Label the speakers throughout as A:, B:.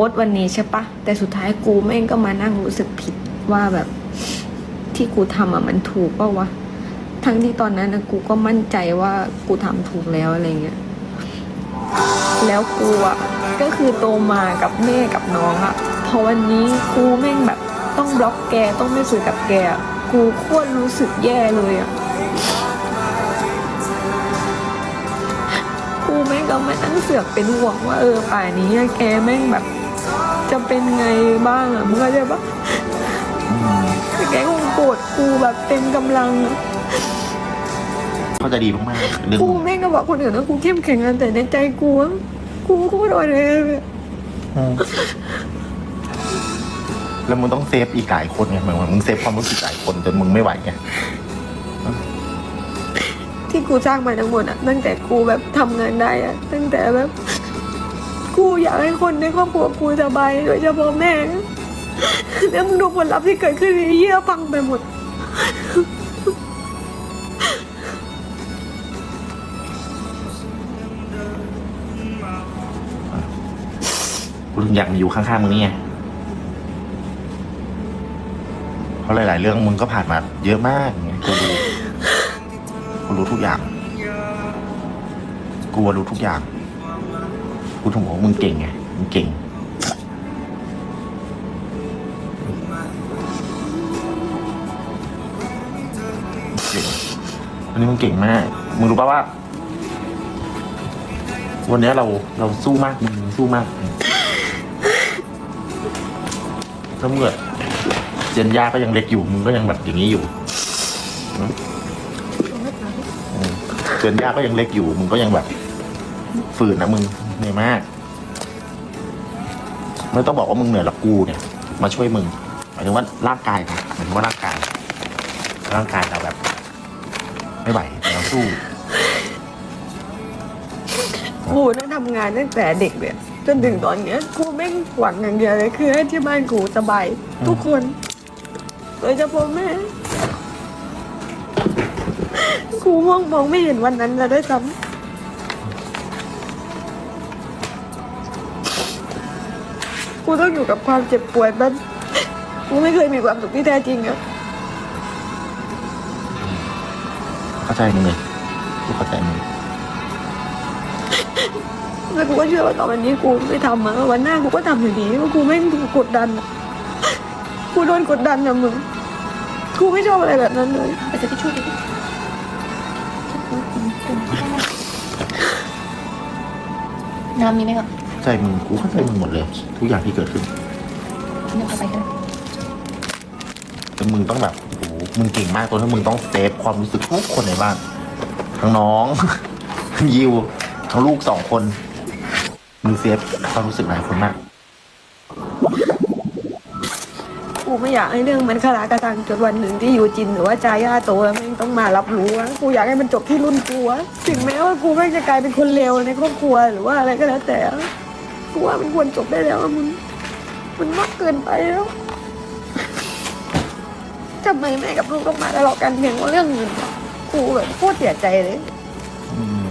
A: สต์วันนี้ใช่ปะแต่สุดท้ายกูแม่งก็มานั่งรู้สึกผิดว่าแบบที่กูทำอะมันถูกปล่าวะทั้งที่ตอนนั้นนะกูก็มั่นใจว่ากูทำถูกแล้วอะไรเงี้ยแล้วกูอะก็คือโตมากับแม่กับน้องอะพอวันนี้กูแม่งแบบต้องบล็อกแกต้องไม่คุยกับแกอะกูโคตรรู้สึกแย่เลยอะกูแม่งก็มาตั้งเสือกเป็นห่วงว่าเออป่านนี้แกแม่งแบบ จะเป็นไงบ้างอะมึงเข้าใจปะ
B: อืม
A: แกคงโกรธกูแบบเต็มกำลังอะ
B: เขาใจะดีมากๆเรื่อง
A: กูแม่งก็บอกคนอื่นว่ากูเข้มแข็งนะแต่ในใจกูอะกูโคตรอ่อนแอเลย
B: อืมแล้วมึงต้องเซฟอีกหลายคนไงเหมือนมึงเซฟความรู้สึกหลายคนจนมึงไม่ไหวไง
A: ที่กูสร้างมาทั้งหมดอะตั้งแต่กูแบบทำงานได้อะตั้งแต่แบบ กูอยากให้คนในครอบครัวกูสบายโดยเฉพาะแม่แล้วมึงดูผลลัพธ์ที่เกิดขึ้นเหี้ยพังไปหมด
B: กูถึงอยากมาอยู่ข้างๆมึงนี่ไงเพราะหลาย ๆ เรื่องมึงก็ผ่านมาเยอะมากไงกูรู้กูรู้ทุกอย่าง กูรู้ทุกอย่าง กูถึงบอกว่ามึงเก่งไงมึงเก่ง เก่งวันนี้มึงเก่งมาก มึงรู้ป่ะว่า วันนี้เราเราสู้มากมึงสู้มากถ้าเมื่อเจนยาก็ยังเล็กอยู่มึงก็ยังแบบอย่างนี้อยู่อืมอืมเจนยาก็ยังเล็กอยู่มึงก็ยังแบบฝืนนะมึง เหนื่อยมาก ไม่ต้องบอกว่ามึงเหนื่อยหรอกกูเนี่ย มาช่วยมึงหมายถึงว่าร่างกายนะหมายถึงว่าร่างกาย ร่างกายเราแบบ ไม่ไหวเราสู้
A: กูต้องทำงานตั้งแต่เด็กเลยจนถึงตอนเนี้ยกูแม่หวังอย่างเดียวเลยคือให้ที่บ้านกูสบาย ทุกคนโดยเฉพาะแม่กูมองมองไม่เห็นวันนั้นจะได้ซ้ำ กูต้องอยู่กับความเจ็บปวดมันกูไม่เคยมีความสุขที่แท้จริงอะ
B: เข้าใจมึงเลยกูเข้าใจมึง
A: แล้วกูก็เชื่อว่าต่อไปนี้กูไม่ทำอะวันหน้ากูก็ทำอยู่ดีเพราะกูแม่งถูกกดดันอะกูโดนกดดันอะมึงกูไม่ชอบอะไรแบบนั้นเลย
C: ไปจะไปช่วยดิน้ำมีไหมครับ
B: เข้า ใจมึงกูเข้าใจมึงหมดเลย ทุกอย่างที่เกิดขึ้น
C: เดี๋ยวเอาไปกัน
B: แต่มึงต้องแบบโอ้โหมึงเก่งมากตัวที่มึงต้องเซฟความรู้สึกทุกคนในบ้านทั้งน้องทั้งยิวทั้งลูกสองคนมึงเซฟความรู้สึกหลายคนมาก
A: กูไม่อยากให้เรื่องมันคลากระตังจนวันหนึ่งที่อยู่จินหรือว่าจาย่าโตแล้วแม่งต้องมารับรู้อะกูอยากให้มันจบที่รุ่นกูอะถึงแม้ว่ากูแม่งจะกลายเป็นคนเลวในครอบครัวหรือว่าอะไรก็แล้วแต่อะ กูว่ามันควรจบได้แล้วอะมึงมันมากเกินไปแล้วทำไมแม่กับลูกต้องมาทะเลาะกันเพียงเพราะเรื่องเงินวะกูแบบโคตรเสียใจเลย
B: อืม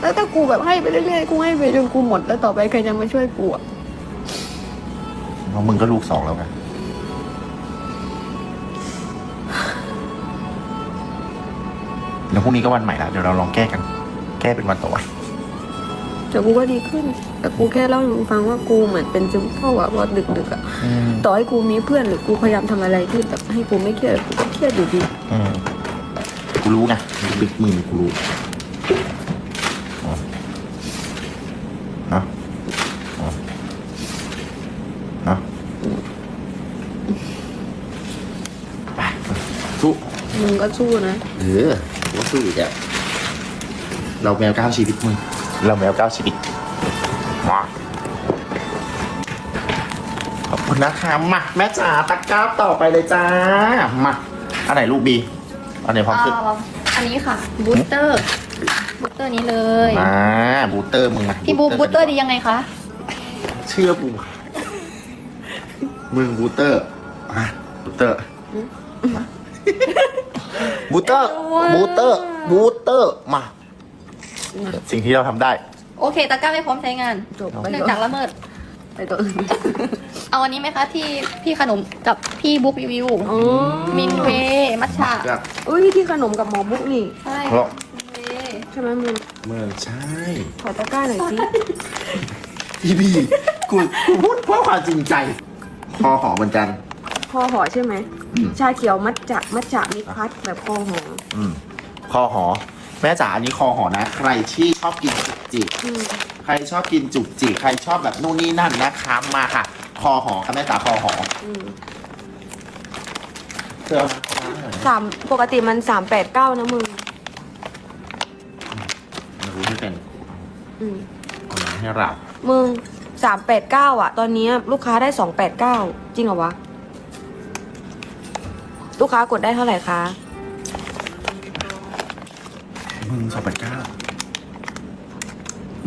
A: แล้วถ้ากูแบบให้ไปเรื่อยๆกูให้ไปจนกูหมดแล้วต่อไปใครจะมาช่วยกูอะ
B: เพราะมึงก็ลูกสองแล้วไงแล้วพรุ่งนี้ก็วันใหม่แล้วเดี๋ยวเราลองแก้กัน แก้เป็นวันต่อวัน
A: แต่กูก็ดีขึ้น แต่กูแค่เล่าให้มึงฟังว่ากูเหมือนเป็นซึมเศร้าอะพอดึกๆอะ
B: อืม
A: ต่อให้กูมีเพื่อนหรือกูพยายามทำอะไรที่แบบให้กูไม่เครียดกูก็เครียดอยู่ดี
B: อืมกูรู้ไงลึกๆมือกูรู้อ๋อเนอะอ๋อเนอะไปสู้
A: มึงก็สู้นะ
B: เออกูก็สู้อีกอะเราแมวเก้าชีวิตมึง เราแมวเก้าชีวิตมาขอบคุณนะคะมาแม่จ๋าตะกร้าต่อไปเลยจ้ามาอันไหนลูกบีอันไหนพร้อมขึ้น
C: เอ่ออันนี้ค่ะบูสเตอร์บูสเตอร์นี้เลย
B: มาบูเตอร์มึงมา
C: พี่บูบูสเตอร์ดียังไงคะ
B: เชื่อกูมึงบูเตอร์อะบูเตอร์มาบูเตอร์บูเตอร์บูเตอร์มา สิ่งที่เราทำได้
A: โอ
C: โอเคตะกร้าไม่พร้อมใช้งาน
A: จบไป
C: เนื่องจากละเมิด
A: ไปตัวอื่น
C: เอาอันนี้ไหมคะที่พี่ขนมกับพี่บุ๊กรีวิว
A: อ๋อ
C: มินเวย์มัทฉะ
B: จาก
A: อุ้ยที่ขนมกับหมอบุ๊กนี่
C: ใช่
B: เพราะ
C: มินเวย์
A: ใช่ไหมมึง
B: เมืองใช่
A: ขอตะกร้าหน่อยสิ
B: พี่พี่กูกูพูดเพราะความจริงใจคอหอเหมือนกัน
A: คอหอใช่ไหม
B: อืม
A: ชาเขียวมัทจะมัทจะมิตรพัดแบบคอหอ
B: อืมคอหอ แม่จ๋าอันนี้คอหอนะ ใครที่ชอบกินจุกจิก
A: อืม
B: ใครชอบกินจุกจิกใครชอบแบบนู่นนี่นั่นนะคะมาค่ะ คอหอค่ะแม่จ๋าคอหอ
A: อืม
B: เธอเอามาเอามาหน่อยนะ
A: สามปกติมันสามแปดเก้านะมึง
B: ไม่รู้ที่เป็น
A: อืม
B: เอามาให้เรา
A: มึงสามแปดเก้าอะ ตอนนี้ลูกค้าได้สองแปดเก้าจริงเหรอวะ ลูกค้ากดได้เท่าไหร่คะ
B: มึงสองแปดเก้า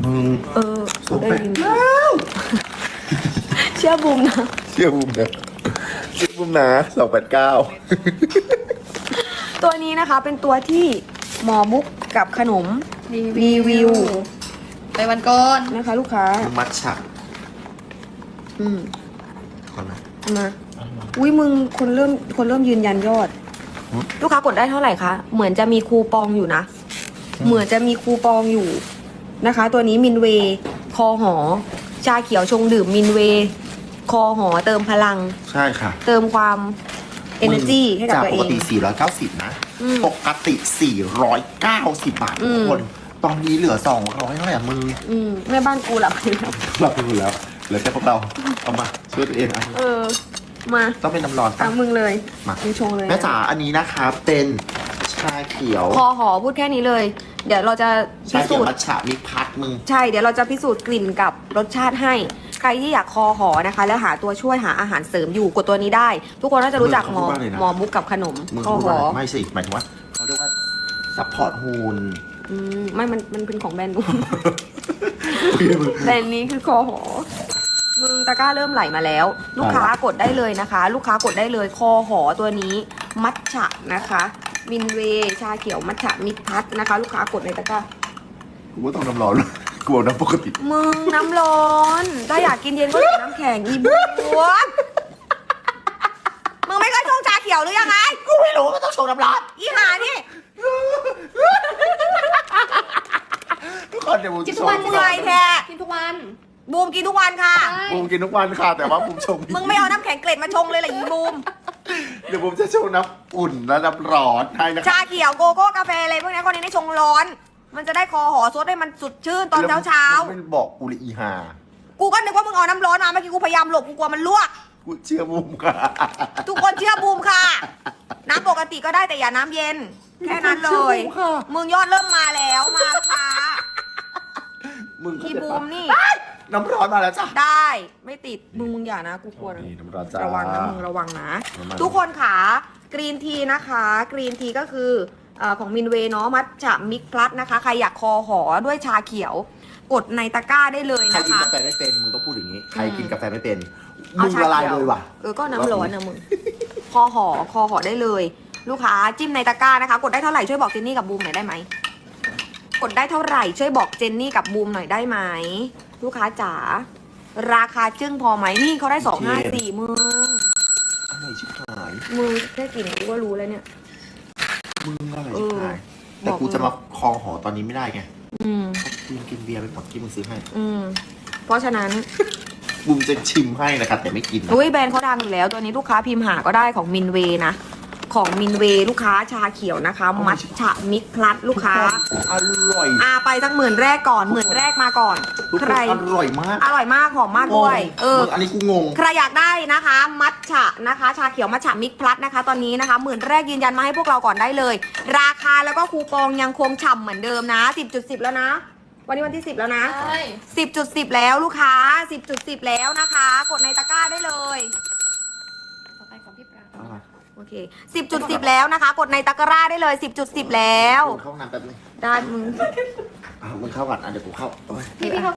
B: มึง
A: เออ
B: สอง
A: ได้
B: แปด
A: ยิน
B: เก้า
A: เชื่อบุมนะ
B: เชื่อบุ้มนะเชื่อบุ้มนะสองแปดเก้า
A: ตัวนี้นะคะเป็นตัวที่หมอบุ๊กกับขนม รีวิว
C: ไปวันก่อน
A: นะคะ ลูกค้า
B: มัทฉะ
A: อืม
B: ก่อนนะ
A: มาอุ้ยมึงคนเริ่มคนเริ่มยืนยันยอด
B: หืม
A: ลูกค้ากดได้เท่าไหร่คะ เหมือนจะมีคูปองอยู่นะ เหมือนจะมีคูปองอยู่นะคะ ตัวนี้มินเวย์คอหอ ชาเขียวชงดื่มมินเวย์คอหอเติมพลัง
B: ใช่ค่ะ
A: เติมความ energy ให้กับ
B: จาก
A: ตัว
B: ป
A: เอกง
B: ติ 490 นะ
A: อืม
B: ปกติ 490 บาท
A: อื
B: ทุก
A: ม
B: คน ตอนนี้เหลือ 200เท่าไหร่อะมึง
A: อืมแม่บ้านกูหลับไปแล้ว
B: หลับไปหมดแล้ว เหลือแค่พวกเรา เอามาช่วยตัวเองอะ
A: เออ มา
B: ต้องเป็นน้ำร้อน
A: ตามมึงเลย
B: มา
A: มึงชงเลย
B: แม่จ๋าอันนี้นะคะเป็น ชาเขียว
A: คอหอพูดแค่นี้เลย เดี๋ยวเราจะพิ
B: ชาเขี
A: สู
B: ยว
A: จน์
B: มัทฉะมิพัดมึง
A: ใช่ เดี๋ยวเราจะพิสูจน์กลิ่นกับรสชาติให้ ใครที่อยากคอหอนะคะ แล้วหาตัวช่วยหาอาหารเสริมอยู่กดตัวนี้ได้ ทุกคนน่าจะรู้จักหมอ
B: มึงเขาพูดว่าอะไรนะ
A: หมอบุ๊กกับขนม
B: มึง
A: คอ
B: พูด
A: ห
B: ว่า
A: อ
B: อะไรไม่สิหมายถึงว่าเขาเรียกว่าซัพพอร์ตฮูน
A: อืมไม่มันมันเป็นของแบรนด์บุ๊กแบรนด์นี้คือคอหอ มึงตะกร้าเริ่มไหลมาแล้ว ลูกค้ากดได้เลยนะคะ ลูกค้ากดได้เลยคอหอตัวนี้ มัทฉะนะคะ มินเวย์ชาเขียวมัทฉะมิตรพัดนะคะ ลูกค้ากดในตะกร้า
B: กูว่าต้องน้ำร้อนกูบอกน้ำปกติ
A: มึงน้ำร้อนถ้าอยากกินเย็นก็ใส่น้ำแข็งอีบัวมึงไม่เคยชงชาเขียวหรือยังไง
B: กูไม่รู้ว่าต้องโชว์น้ำร้อน
A: อีหานี่
B: ทุกคนเดี๋ยวผม
C: กิน
B: จะ
C: ทุ
B: โช
C: ก
B: ว์
C: วัน
A: เหนื่อยแท้
C: กินทุกวัน
A: บูมกินทุกวันค่ะ
C: ใช่
B: บูมกินทุกวันค่ะ แต่ว่าบูมชง
A: มึงไม่เอาน้ำแข็งเกล็ดมาชงเลยเหรออีบูม
B: เดี๋ยวบูมจะชงน้ำอุ่นและน้ำร้อนให้นะคะ
A: ชาเขียวโกโก้กาแฟอะไรพวกนี้คนนี้ได้ชงร้อน มันจะได้คอหอซดได้มันสดชื่นตอนเช้าเช้า
B: แล้วมึงไม่บอกกูเลยอีหา
A: ๆกูก็นึกว่ามึงเอาน้ำร้อนมาเมื่อกี้กูพยายามหลบกูกลัวมันลวก
B: กูเชื่อบูมค่ะ
A: ทุกคนเชื่อบูมค่ะ น้ำปกติก็ได้แต่อย่าน้ำเย็น แค่นั้นเลย
B: ชื่อบูมค่ะ
A: มึงยอดเริ่มมาแล้วมาลูกค้า
B: มึง
A: อีบูมนี่
B: น้ำร้อนมาแล้วจ้ะ
A: ได้ไม่ติดมึงมึงอย่านะกูกลัวนะ
B: นี่น้ำร้อนจ้า
A: ระวังนะมึงระวังนะ
B: ระวัง
A: ทุกคนขากรีนทีนะคะกรีนทีก็คือเออของมินเวเนาะมัทฉะมิกพลัสนะคะ ใครอยากคอหอด้วยชาเขียว กดในตะกร้าได้เลย
B: ใคร
A: นะ
B: กิน
A: คะ
B: กาแฟไม่เป็นมึงต้องพูดอย่างนี้ ใครกินกาแฟไม่เป็น
A: เอา
B: มึง
A: ชา
B: ละลาย
A: เขียว
B: เลยว่ะ
A: เออ ก็น้ำร้อนนะมึง คอหอคอหอได้เลย ลูกค้าจิ้มในตะกร้านะคะ กดได้เท่าไหร่ช่วยบอกเจนนี่กับบูมหน่อยได้ไหม กดได้เท่าไหร่ช่วยบอกเจนนี่กับบูมหน่อยได้ไหม ลูกค้าจ๋าราคาจึ้งพอไหมนี่เขาได้สองห้าสี่มึง
B: อะไรชิบหาย
A: มึงแค่กลิ่นกูก็รู้แล้วเนี่ย
B: มึงอะไร
A: เอ
B: ชิบ
A: อ
B: หาย แต่กูจะมาคอหอตอนนี้ไม่ได้ไง
A: อืม
B: กูยังกินเบียร์ไปหมดที่มึงซื้อให้
A: อืมเพราะฉะนั้น
B: บูมจะชิมให้นะครับแต่ไม่กินนะ
A: อุ้ยแบรนด์เขาดังอยู่แล้ว ตัวนี้ลูกค้าพิมพ์หาก็ได้ของมินเวนะ ของมินเวลูกค้าชาเขียวนะคะ มัทฉะมิกพลัสลูกค้า
B: อร่อย
A: อาไปสักหมื่นแรกก่อนหมื่นแรกมาก่อน
B: ทุก
A: ใค
B: คน
A: ร
B: อร่อยมาก
A: อร่อยมากหอมมากด้วย เออ
B: มึงอันนี้กูงง
A: ใครอยากได้นะคะ มัทฉะนะคะ ชาเขียวมัทฉะมิกพลัสนะคะ ตอนนี้นะคะหมื่นแรกยืนยันมาให้พวกเราก่อนได้เลย ราคาแล้วก็คูปองยังคงฉ่ำเหมือนเดิมนะ 10.10 แล้วนะ วันนี้วันที่ 10 แล้วนะ
C: ใช่
A: 10.10 แล้วลูกค้า 10.10 แล้วนะคะ กดในตะกร้าได้เลย
C: ต่อไปของพี่ปราง
A: โอเค10.10แล้วนะคะ กดในตะกร้าได้เลย10.10แล้ว
B: กูเข้าห้องน้ำแป๊บนึง
A: ได้มึง
B: อะมึงเข้าก่อนอะเดี๋ยวกูเข้าโอ้ย
C: พี่พี่เขา